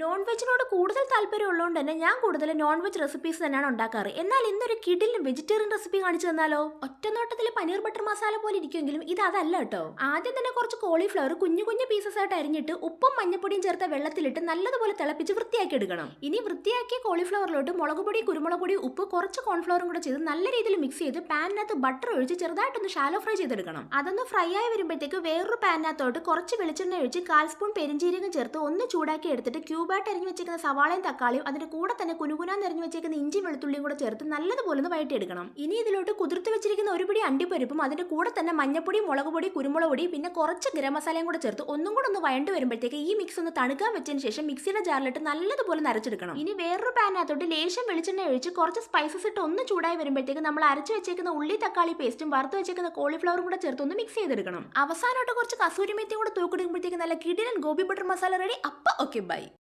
Non വെജിനോട് കൂടുതൽ താല്പര്യം ഉള്ളതുകൊണ്ട് തന്നെ ഞാൻ കൂടുതൽ നോൺ വെജ് റെസിപ്പീസ് തന്നെയാണ് ഉണ്ടാക്കാറ്. എന്നാൽ ഇന്നൊരു കിഡിലും വെജിറ്റേറിയൻ റെസിപ്പി കാണിച്ചു തന്നാലോ? ഒറ്റനോട്ടത്തിൽ പനീർ ബട്ടർ മസാല പോലെ ഇരിക്കുമെങ്കിലും ഇത് അതല്ല കേട്ടോ. ആദ്യം തന്നെ കുറച്ച് കോളിഫ്ലവർ കുഞ്ഞു കുഞ്ഞു പീസസ് ആയിട്ട് അരിഞ്ഞിട്ട് ഉപ്പും മഞ്ഞപ്പൊടിയും ചേർത്ത വെള്ളത്തിലിട്ട് നല്ലതുപോലെ തിളപ്പിച്ച് വൃത്തിയാക്കി എടുക്കണം. ഇനി വൃത്തിയാക്കിയ കോളിഫ്ലവറിലോട്ട് മുളക് പൊടി കുരുമുളക് പൊടി ഉപ്പ് കുറച്ച് കോൺഫ്ലവറും കൂടെ ചെയ്ത് നല്ല രീതിയിൽ മിക്സ് ചെയ്ത് പാനിനകത്ത് ബട്ടർ ഒഴിച്ച് ചെറുതായിട്ടൊന്ന് ഷാലോ ഫ്രൈ ചെയ്തെടുക്കണം. അതൊന്ന് ഫ്രൈ ആയി വരുമ്പോഴത്തേക്ക് വേറൊരു പാനിനകത്തോട്ട് കുറച്ച് വെളിച്ചെണ്ണ ഒഴിച്ച് കാൽ സ്പൂൺ പെരിഞ്ചീരകം ചേർത്ത് ഒന്ന് ചൂടാക്കി എടുത്തിട്ട് ക്യൂബായിട്ട് അരിഞ്ഞു വെച്ചേക്കുന്ന സവാളയും തക്കാളിയും അതിന്റെ കൂടെ തന്നെ കുനുകുനാന്ന് അരിഞ്ഞു വെച്ചേക്കുന്ന ഇഞ്ചി വെളുത്തുള്ളിയും കൂടെ ചേർത്ത് നല്ലതുപോലെ ഒന്ന് വഴറ്റിയെടുക്കണം. ഇനി ഇതിലോട്ട് കുതിർത്ത് വെച്ചിരിക്കുന്ന ഒരു പിടി അണ്ടിപ്പരിപ്പും അതിന്റെ കൂടെ തന്നെ മഞ്ഞപ്പൊടി മുളക് പൊടി കുരുമുളക് പൊടി പിന്നെ കുറച്ച് ഗരം മസാലയും കൂടെ ചേർത്ത് ഒന്നും കൂടെ ഒന്ന് വഴണ്ട് വരുമ്പോഴത്തേക്ക് ഈ മിക്സ് ഒന്ന് തണുക്കാൻ വെച്ചതിന് ശേഷം മിക്സിയുടെ ജാറിലിട്ട് നല്ലതുപോലെ നരച്ചെടുക്കണം. ഇനി വേറൊരു പാനകത്തോട്ട് ലേശം വെളിച്ചെണ്ണ ഒഴിച്ച് കുറച്ച് സ്പൈസസ് ഇട്ട് ഒന്ന് ചൂടായി വരുമ്പോഴത്തേക്ക് നമ്മൾ അരച്ചു വെച്ചേക്കുന്ന ഉള്ളി തക്കാളി പേസ്റ്റും വറുത്ത് വെച്ചേക്കുന്ന കോളിഫ്ലവറും കൂടെ ചേർത്ത് ഒന്ന് മിക്സ് ചെയ്തെടുക്കണം. അവസാനമായിട്ട് കുറച്ച് കസൂരി മെത്തിയും കൂടെ തൂക്കിടുമ്പോഴത്തേക്ക് നല്ല കിടിലൻ ഗോപി ബട്ടർ മസാല റെഡി അപ്പൊ ഓക്കെ ബൈ